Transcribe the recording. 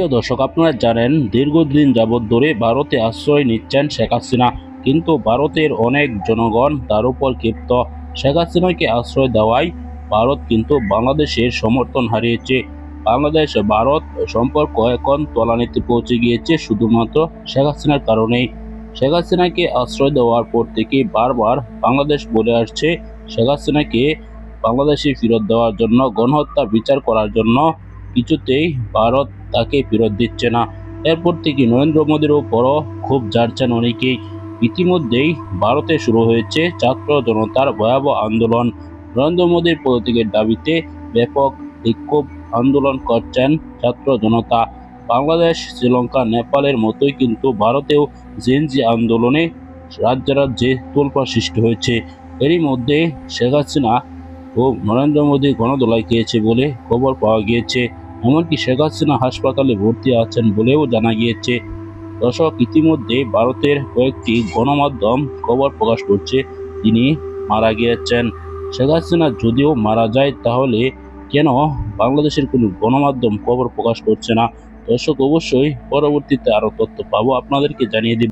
প্রিয় দর্শক, আপনারা জানেন দীর্ঘদিন যাবৎ ধরে ভারতে আশ্রয় নিচ্ছেন শেখ হাসিনা। কিন্তু ভারতের অনেক জনগণ তার উপর ক্ষিপ্ত। শেখ হাসিনাকে আশ্রয় দেওয়ায় ভারত কিন্তু বাংলাদেশের সমর্থন হারিয়েছে। বাংলাদেশ, ভারত সম্পর্ক এখন তলানিতে পৌঁছে গিয়েছে শুধুমাত্র শেখ হাসিনার কারণেই। শেখ হাসিনাকে আশ্রয় দেওয়ার পর থেকে বারবার বাংলাদেশ বলে আসছে শেখ হাসিনাকে বাংলাদেশে ফেরত দেওয়ার জন্য, গণহত্যা বিচার করার জন্য কিছুতেই ভারত তাকে ফেরত দিচ্ছে না। এরপর থেকে নরেন্দ্র মোদীর ওপরও খুব ঝাড়ছেন অনেকেই। ইতিমধ্যেই ভারতে শুরু হয়েছে ছাত্র জনতার ভয়াবহ আন্দোলন। নরেন্দ্র মোদীর পদত্যাগের দাবিতে ব্যাপক বিক্ষোভ আন্দোলন করছেন ছাত্র জনতা। বাংলাদেশ, শ্রীলঙ্কা, নেপালের মতোই কিন্তু ভারতেও জেনজি আন্দোলনে রাজ্যে রাজ্যে তোলপা সৃষ্টি হয়েছে। এরই মধ্যে শেখ হাসিনা ও নরেন্দ্র মোদী গণদোলায় গিয়েছে বলে খবর পাওয়া গিয়েছে। এমনকি শেখ হাসিনা হাসপাতালে ভর্তি আছেন বলেও জানা গিয়েছে। দর্শক, ইতিমধ্যে ভারতের কয়েকটি গণমাধ্যম খবর প্রকাশ করছে, তিনি মারা গিয়েছেন। শেখ হাসিনা যদিও মারা যায়, তাহলে কেন বাংলাদেশের কোনো গণমাধ্যম খবর প্রকাশ করছে না? দর্শক, অবশ্যই পরবর্তীতে আরও তথ্য পাবো। আপনাদেরকে জানিয়ে দিব